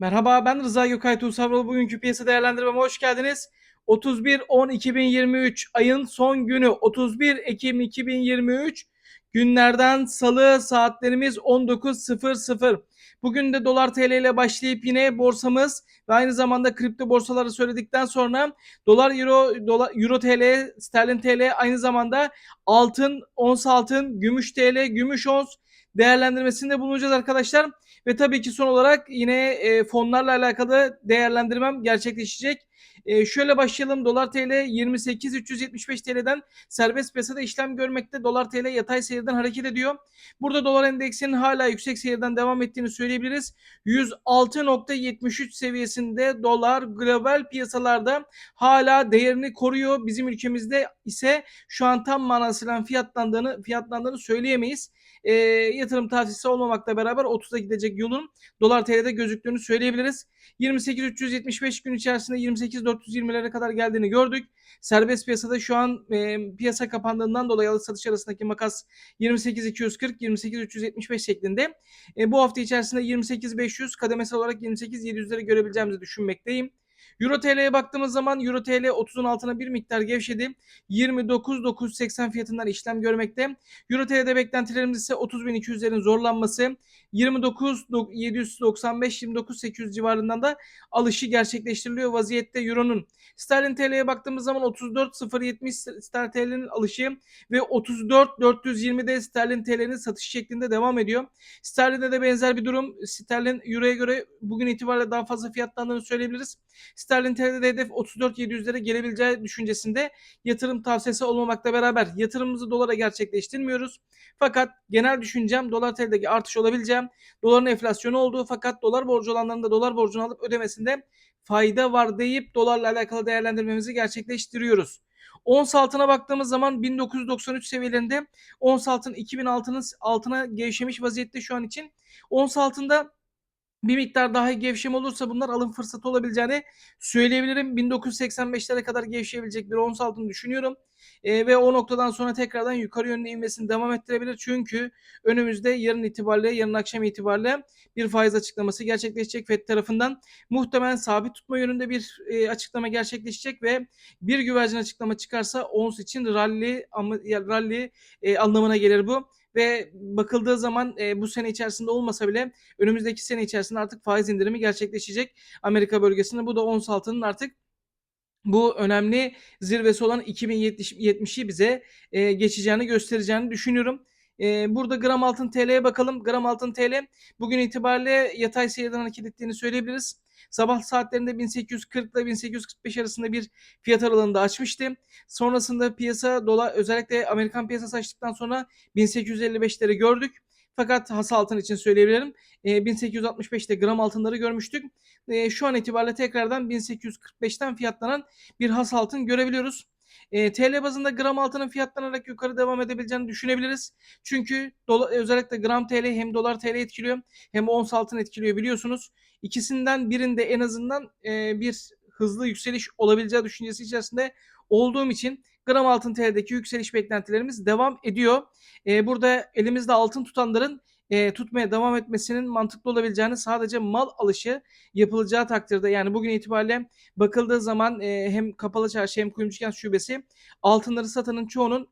Merhaba ben Rıza Gökay Tuğsavralı. Bugünkü piyasa değerlendirmeme hoş geldiniz. 31-10-2023 ayın son günü 31 Ekim 2023 günlerden salı saatlerimiz 19.00. Bugün de dolar TL ile başlayıp yine borsamız ve aynı zamanda kripto borsaları söyledikten sonra dolar euro dolar euro TL sterlin TL aynı zamanda altın ons altın gümüş TL gümüş ons değerlendirmesinde bulunacağız arkadaşlar. Ve tabii ki son olarak yine e, fonlarla alakalı değerlendirmem gerçekleşecek. E, şöyle başlayalım. Dolar TL 28.375 TL'den serbest piyasada işlem görmekte. Dolar TL yatay seyirden hareket ediyor. Burada dolar endeksinin hala yüksek seyirden devam ettiğini söyleyebiliriz. 106.73 seviyesinde dolar global piyasalarda hala değerini koruyor. Bizim ülkemizde ise şu an tam manasıyla fiyatlandığını fiyatlandığını söyleyemeyiz e, yatırım tavsiyesi olmamakla beraber 30'a gidecek yolun dolar TL'de gözüktüğünü söyleyebiliriz. 28.375 gün içerisinde 28.420'lere kadar geldiğini gördük. Serbest piyasada şu an e, piyasa kapandığından dolayı alış satış arasındaki makas 28.240 28.375 şeklinde. E, bu hafta içerisinde 28.500 kademesel olarak 28.700'leri görebileceğimizi düşünmekteyim. Euro TL'ye baktığımız zaman Euro TL 30'un altına bir miktar gevşedi. 29.980 fiyatından işlem görmekte. Euro TL'de beklentilerimiz ise 30.200'lerin zorlanması. 29.795 29.800 civarından da alışı gerçekleştiriliyor vaziyette Euro'nun. Sterlin TL'ye baktığımız zaman 34.070 Sterlin TL'nin alışı ve 34.420'de Sterlin TL'nin satış şeklinde devam ediyor. Sterlin'de de benzer bir durum. Sterlin Euro'ya göre bugün itibariyle daha fazla fiyatlandığını söyleyebiliriz. Sterlin TL'de hedef 34.700'lere gelebileceği düşüncesinde yatırım tavsiyesi olmamakla beraber yatırımımızı dolara gerçekleştirmiyoruz. Fakat genel düşüncem dolar TL'deki artış olabileceğim. Doların enflasyonu olduğu fakat dolar borcu olanların da dolar borcunu alıp ödemesinde fayda var deyip dolarla alakalı değerlendirmemizi gerçekleştiriyoruz. Ons altına baktığımız zaman 1993 seviyelerinde ons altın 2006'nın altına gevşemiş vaziyette şu an için. Ons altında bir miktar daha gevşeme olursa bunlar alım fırsatı olabileceğini söyleyebilirim. 1985'lere kadar gevşeyebilecek bir ons altını düşünüyorum. E, ve o noktadan sonra tekrardan yukarı yönlü inmesini devam ettirebilir. Çünkü önümüzde yarın itibariyle, yarın akşam itibariyle bir faiz açıklaması gerçekleşecek FED tarafından. Muhtemelen sabit tutma yönünde bir e, açıklama gerçekleşecek ve bir güvercin açıklama çıkarsa ons için rally, rally e, anlamına gelir bu ve bakıldığı zaman e, bu sene içerisinde olmasa bile önümüzdeki sene içerisinde artık faiz indirimi gerçekleşecek Amerika bölgesinde. Bu da ons altının artık bu önemli zirvesi olan 2070'i bize e, geçeceğini göstereceğini düşünüyorum. E, burada gram altın TL'ye bakalım. Gram altın TL bugün itibariyle yatay seyirden hareket ettiğini söyleyebiliriz. Sabah saatlerinde 1840 ile 1845 arasında bir fiyat aralığında açmıştı. Sonrasında piyasa dolar özellikle Amerikan piyasası açtıktan sonra 1855'leri gördük. Fakat has altın için söyleyebilirim. E, 1865'te gram altınları görmüştük. E, şu an itibariyle tekrardan 1845'ten fiyatlanan bir has altın görebiliyoruz. E, TL bazında gram altının fiyatlanarak yukarı devam edebileceğini düşünebiliriz. Çünkü dola, özellikle gram TL hem dolar TL etkiliyor hem ons altın etkiliyor biliyorsunuz. İkisinden birinde en azından e, bir hızlı yükseliş olabileceği düşüncesi içerisinde olduğum için gram altın TL'deki yükseliş beklentilerimiz devam ediyor. E, burada elimizde altın tutanların e, tutmaya devam etmesinin mantıklı olabileceğini sadece mal alışı yapılacağı takdirde yani bugün itibariyle bakıldığı zaman e, hem kapalı çarşı hem kuyumcu şubesi altınları satanın çoğunun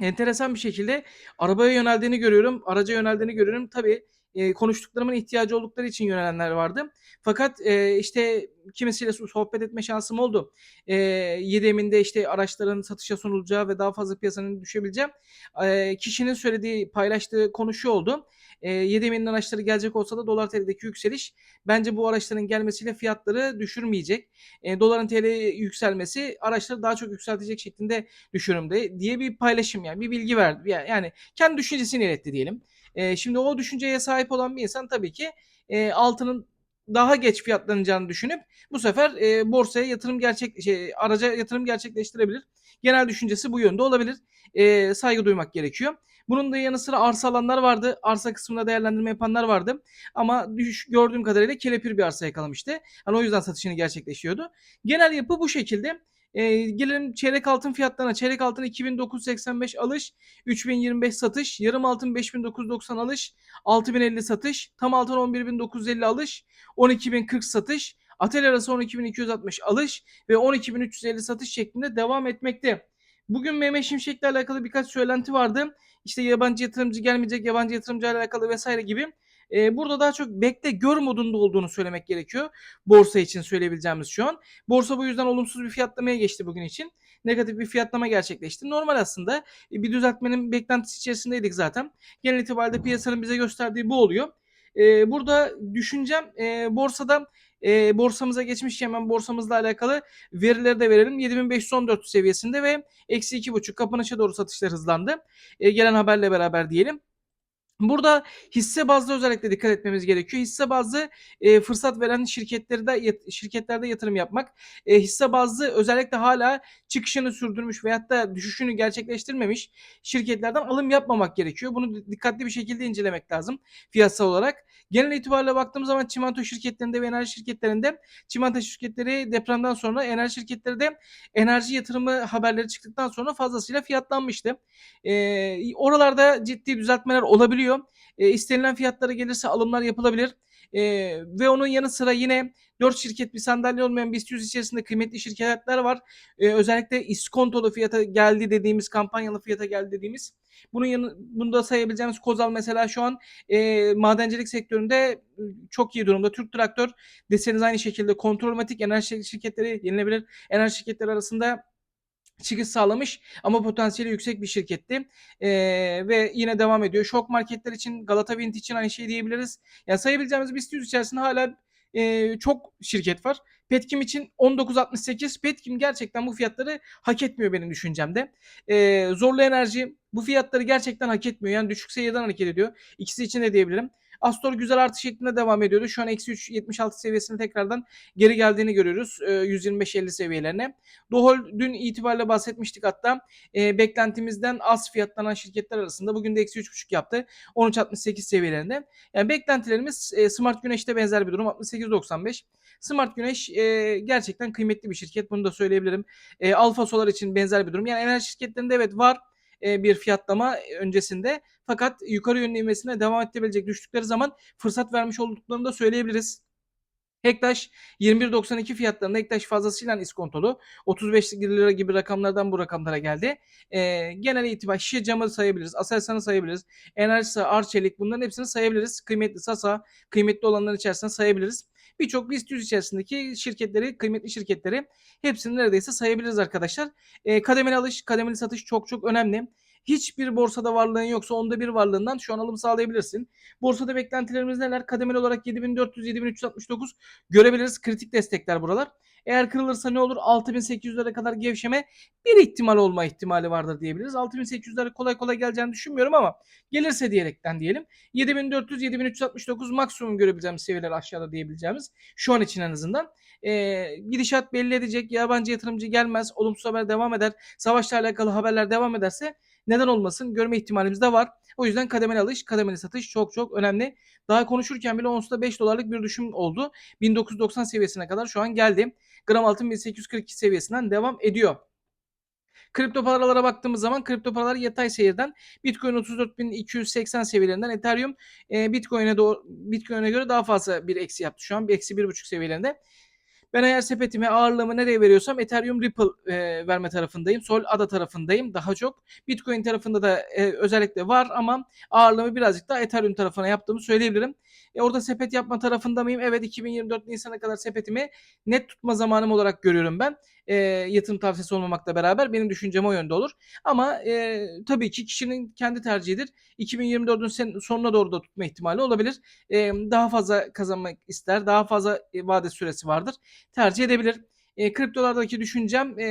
enteresan bir şekilde arabaya yöneldiğini görüyorum. Araca yöneldiğini görüyorum. Tabii e, konuştuklarımın ihtiyacı oldukları için yönelenler vardı. Fakat e, işte kimisiyle sohbet etme şansım oldu. E, Yedeminde işte araçların satışa sunulacağı ve daha fazla piyasanın düşebileceği e, kişinin söylediği, paylaştığı konu şu oldu. E, Yedeminin araçları gelecek olsa da dolar TL'deki yükseliş bence bu araçların gelmesiyle fiyatları düşürmeyecek. E, doların TL yükselmesi araçları daha çok yükseltecek şeklinde düşürümde diye bir paylaşım yani bir bilgi verdi. Yani kendi düşüncesini iletti diyelim. E, şimdi o düşünceye sahip olan bir insan tabii ki e, altının daha geç fiyatlanacağını düşünüp bu sefer e, borsaya yatırım gerçek şey, araca yatırım gerçekleştirebilir. Genel düşüncesi bu yönde olabilir. E, saygı duymak gerekiyor. Bunun da yanı sıra arsa alanlar vardı. Arsa kısmında değerlendirme yapanlar vardı. Ama düş, gördüğüm kadarıyla kelepir bir arsa yakalamıştı. Hani o yüzden satışını gerçekleşiyordu. Genel yapı bu şekilde. E, gelelim çeyrek altın fiyatlarına. Çeyrek altın 2985 alış, 3025 satış, yarım altın 5990 alış, 6050 satış, tam altın 11950 alış, 12040 satış, atel arası 12260 alış ve 12350 satış şeklinde devam etmekte. Bugün Mehmet Şimşek'le alakalı birkaç söylenti vardı. İşte yabancı yatırımcı gelmeyecek, yabancı yatırımcı alakalı vesaire gibi. Ee, burada daha çok bekle gör modunda olduğunu söylemek gerekiyor. Borsa için söyleyebileceğimiz şu an. Borsa bu yüzden olumsuz bir fiyatlamaya geçti bugün için. Negatif bir fiyatlama gerçekleşti. Normal aslında e, bir düzeltmenin beklentisi içerisindeydik zaten. Genel itibariyle piyasanın bize gösterdiği bu oluyor. Ee, burada düşüncem e, borsada e, borsamıza geçmişken hemen borsamızla alakalı verileri de verelim. 7514 seviyesinde ve eksi 2.5 kapanışa doğru satışlar hızlandı. E, gelen haberle beraber diyelim. Burada hisse bazlı özellikle dikkat etmemiz gerekiyor. Hisse bazlı e, fırsat veren şirketlerde şirketlerde yatırım yapmak. E, hisse bazlı özellikle hala çıkışını sürdürmüş veyahut da düşüşünü gerçekleştirmemiş şirketlerden alım yapmamak gerekiyor. Bunu dikkatli bir şekilde incelemek lazım fiyatsal olarak. Genel itibariyle baktığımız zaman çimento şirketlerinde ve enerji şirketlerinde çimento şirketleri depremden sonra enerji şirketleri de enerji yatırımı haberleri çıktıktan sonra fazlasıyla fiyatlanmıştı. E, oralarda ciddi düzeltmeler olabiliyor. E, istenilen fiyatlara gelirse alımlar yapılabilir. E, ve onun yanı sıra yine 4 şirket bir sandalye olmayan BIST 100 içerisinde kıymetli şirketler var. E, özellikle iskontolu fiyata geldi dediğimiz, kampanyalı fiyata geldi dediğimiz. Bunun yanı, bunu da sayabileceğimiz Kozal mesela şu an e, madencilik sektöründe çok iyi durumda. Türk Traktör deseniz aynı şekilde kontrolmatik enerji şirketleri, yenilebilir enerji şirketleri arasında çıkış sağlamış ama potansiyeli yüksek bir şirketti. Ee, ve yine devam ediyor. Şok marketler için Galata Wind için aynı şey diyebiliriz. Yani sayabileceğimiz BIST 100 içerisinde hala e, çok şirket var. Petkim için 19.68. Petkim gerçekten bu fiyatları hak etmiyor benim düşüncemde. E, Zorlu Enerji bu fiyatları gerçekten hak etmiyor. Yani düşük seviyeden hareket ediyor. İkisi için de diyebilirim. Astor güzel artış şeklinde devam ediyordu. Şu an eksi 3.76 seviyesine tekrardan geri geldiğini görüyoruz. E, 125-50 seviyelerine. Dohol dün itibariyle bahsetmiştik hatta. E, beklentimizden az fiyatlanan şirketler arasında. Bugün de eksi 3.5 yaptı. 13.68 seviyelerinde. Yani beklentilerimiz e, Smart Güneş'te benzer bir durum. 68.95. Smart Güneş e, gerçekten kıymetli bir şirket. Bunu da söyleyebilirim. E, Alfa Solar için benzer bir durum. Yani enerji şirketlerinde evet var bir fiyatlama öncesinde. Fakat yukarı yönlü inmesine devam edebilecek düştükleri zaman fırsat vermiş olduklarını da söyleyebiliriz. Hektaş 21.92 fiyatlarında Hektaş fazlasıyla iskontolu. 35 lira gibi rakamlardan bu rakamlara geldi. Ee, genel itibar şişe camı sayabiliriz. Aselsan'ı sayabiliriz. Enerjisa, Arçelik bunların hepsini sayabiliriz. Kıymetli Sasa, kıymetli olanların içerisinde sayabiliriz. Birçok BIST 100 içerisindeki şirketleri, kıymetli şirketleri hepsini neredeyse sayabiliriz arkadaşlar. Ee, kademeli alış, kademeli satış çok çok önemli. Hiçbir borsada varlığın yoksa onda bir varlığından şu an alım sağlayabilirsin. Borsada beklentilerimiz neler? Kademeli olarak 7400-7369 görebiliriz. Kritik destekler buralar. Eğer kırılırsa ne olur? 6800'lere kadar gevşeme bir ihtimal olma ihtimali vardır diyebiliriz. 6800'lere kolay kolay geleceğini düşünmüyorum ama gelirse diyerekten diyelim. 7400-7369 maksimum görebileceğimiz seviyeler aşağıda diyebileceğimiz şu an için en azından. Ee, gidişat belli edecek. Yabancı yatırımcı gelmez. Olumsuz haber devam eder. Savaşla alakalı haberler devam ederse neden olmasın görme ihtimalimiz de var. O yüzden kademeli alış, kademeli satış çok çok önemli. Daha konuşurken bile onsuda 5 dolarlık bir düşüm oldu. 1990 seviyesine kadar şu an geldi. Gram altın 1842 seviyesinden devam ediyor. Kripto paralara baktığımız zaman kripto paralar yatay seyirden Bitcoin 34.280 seviyelerinden Ethereum e, Bitcoin'e Bitcoin'e göre daha fazla bir eksi yaptı şu an. Bir eksi 1.5 seviyelerinde. Ben eğer sepetimi ağırlığımı nereye veriyorsam Ethereum Ripple e, verme tarafındayım. Sol Ada tarafındayım daha çok. Bitcoin tarafında da e, özellikle var ama ağırlığımı birazcık daha Ethereum tarafına yaptığımı söyleyebilirim. E, orada sepet yapma tarafında mıyım? Evet 2024 Nisan'a kadar sepetimi net tutma zamanım olarak görüyorum ben. E, yatırım tavsiyesi olmamakla beraber benim düşüncem o yönde olur. Ama e, tabii ki kişinin kendi tercihidir. 2024'ün sonuna doğru da tutma ihtimali olabilir. E, daha fazla kazanmak ister. Daha fazla e, vade süresi vardır. Tercih edebilir. E, kriptolardaki düşüncem e,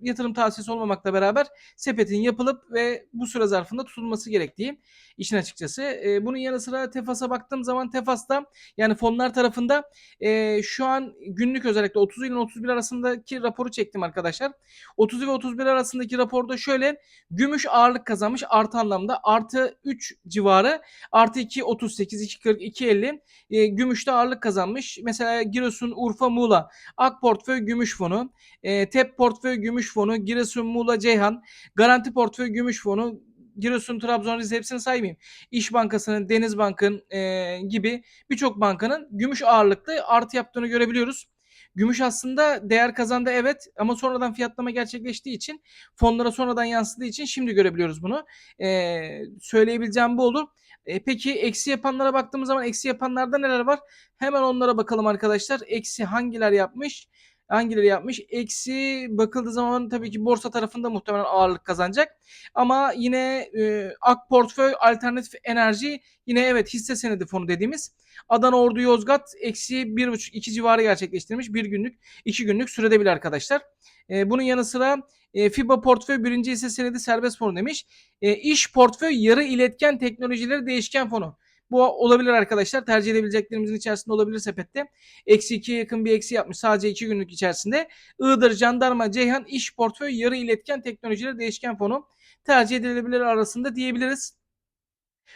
yatırım tavsiyesi olmamakla beraber sepetin yapılıp ve bu süre zarfında tutulması gerektiği işin açıkçası. E, bunun yanı sıra Tefas'a baktığım zaman Tefas'ta yani fonlar tarafında e, şu an günlük özellikle 30 ile 31 arasındaki raporu çektim arkadaşlar. 30 ve 31 arasındaki raporda şöyle gümüş ağırlık kazanmış artı anlamda artı 3 civarı artı 2 38 2 40 2 50 e, gümüşte ağırlık kazanmış. Mesela Giresun, Urfa, Muğla, Ak portföy Gümüş Fonu, e, TEP Portföy Gümüş Fonu, Giresun Muğla Ceyhan, Garanti Portföy Gümüş Fonu, Giresun, Trabzon, Rize hepsini saymayayım. İş Bankası'nın, Deniz Bank'ın e, gibi birçok bankanın gümüş ağırlıklı artı yaptığını görebiliyoruz. Gümüş aslında değer kazandı evet ama sonradan fiyatlama gerçekleştiği için fonlara sonradan yansıdığı için şimdi görebiliyoruz bunu. Ee, söyleyebileceğim bu olur. E, peki eksi yapanlara baktığımız zaman eksi yapanlarda neler var? Hemen onlara bakalım arkadaşlar. Eksi hangiler yapmış? Hangileri yapmış? Eksi bakıldığı zaman tabii ki borsa tarafında muhtemelen ağırlık kazanacak. Ama yine e, Ak Portföy Alternatif Enerji yine evet hisse senedi fonu dediğimiz Adana Ordu Yozgat eksi 1,5-2 civarı gerçekleştirmiş. Bir günlük, iki günlük sürede bile arkadaşlar. E, bunun yanı sıra e, FIBA portföy birinci hisse senedi serbest fonu demiş. E, iş portföy yarı iletken teknolojileri değişken fonu. Bu olabilir arkadaşlar. Tercih edebileceklerimizin içerisinde olabilir sepette. Eksi 2'ye yakın bir eksi yapmış sadece 2 günlük içerisinde. Iğdır, Jandarma, Ceyhan, iş portföy yarı iletken teknolojileri değişken fonu tercih edilebilir arasında diyebiliriz.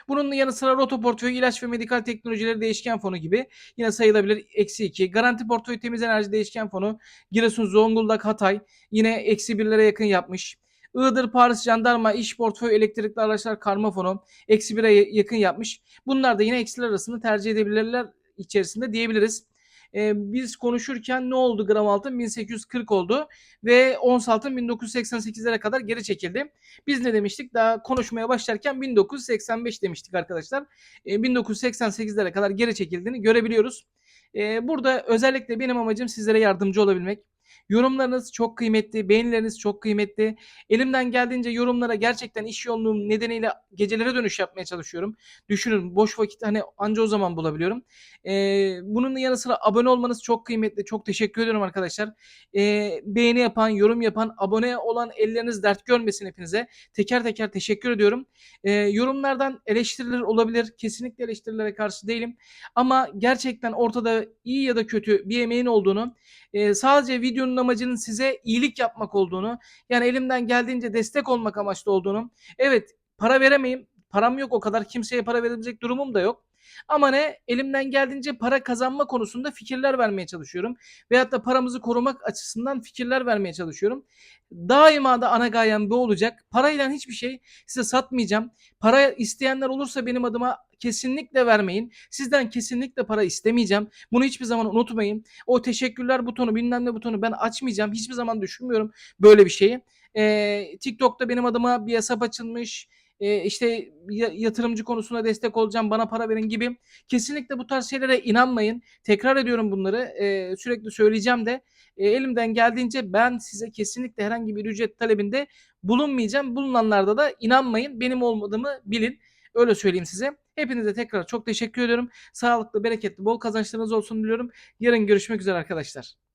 Bunun yanı sıra Roto Portföy ilaç ve medikal teknolojileri değişken fonu gibi yine sayılabilir. Eksi 2. Garanti Portföy temiz enerji değişken fonu Giresun, Zonguldak, Hatay yine eksi 1'lere yakın yapmış. Iğdır, Paris, Jandarma, İş Portföy, Elektrikli Araçlar Karma Fonu eksi 1'e yakın yapmış. Bunlar da yine eksiler arasında tercih edebilirler içerisinde diyebiliriz. Ee, biz konuşurken ne oldu gram altın? 1840 oldu ve ons altın 1988'lere kadar geri çekildi. Biz ne demiştik? Daha konuşmaya başlarken 1985 demiştik arkadaşlar. Ee, 1988'lere kadar geri çekildiğini görebiliyoruz. Ee, burada özellikle benim amacım sizlere yardımcı olabilmek. Yorumlarınız çok kıymetli, beğenileriniz çok kıymetli. Elimden geldiğince yorumlara gerçekten iş yoğunluğum nedeniyle gecelere dönüş yapmaya çalışıyorum. Düşünün boş vakit hani anca o zaman bulabiliyorum. Ee, bunun yanı sıra abone olmanız çok kıymetli. Çok teşekkür ediyorum arkadaşlar. Ee, beğeni yapan, yorum yapan, abone olan elleriniz dert görmesin hepinize. Teker teker teşekkür ediyorum. Ee, yorumlardan eleştiriler olabilir. Kesinlikle eleştirilere karşı değilim. Ama gerçekten ortada iyi ya da kötü bir emeğin olduğunu, e, sadece videonun amacının size iyilik yapmak olduğunu, yani elimden geldiğince destek olmak amaçlı olduğunu. Evet, para veremeyim. Param yok o kadar. Kimseye para verebilecek durumum da yok. Ama ne? Elimden geldiğince para kazanma konusunda fikirler vermeye çalışıyorum. Veyahut da paramızı korumak açısından fikirler vermeye çalışıyorum. Daima da ana gayem bu olacak. Parayla hiçbir şey size satmayacağım. Para isteyenler olursa benim adıma kesinlikle vermeyin. Sizden kesinlikle para istemeyeceğim. Bunu hiçbir zaman unutmayın. O teşekkürler butonu bilmem ne butonu ben açmayacağım. Hiçbir zaman düşünmüyorum böyle bir şeyi. Ee, TikTok'ta benim adıma bir hesap açılmış e, işte yatırımcı konusunda destek olacağım bana para verin gibi kesinlikle bu tarz şeylere inanmayın. Tekrar ediyorum bunları e, sürekli söyleyeceğim de e, elimden geldiğince ben size kesinlikle herhangi bir ücret talebinde bulunmayacağım. Bulunanlarda da inanmayın benim olmadığımı bilin. Öyle söyleyeyim size. Hepinize tekrar çok teşekkür ediyorum. Sağlıklı, bereketli, bol kazançlarınız olsun diliyorum. Yarın görüşmek üzere arkadaşlar.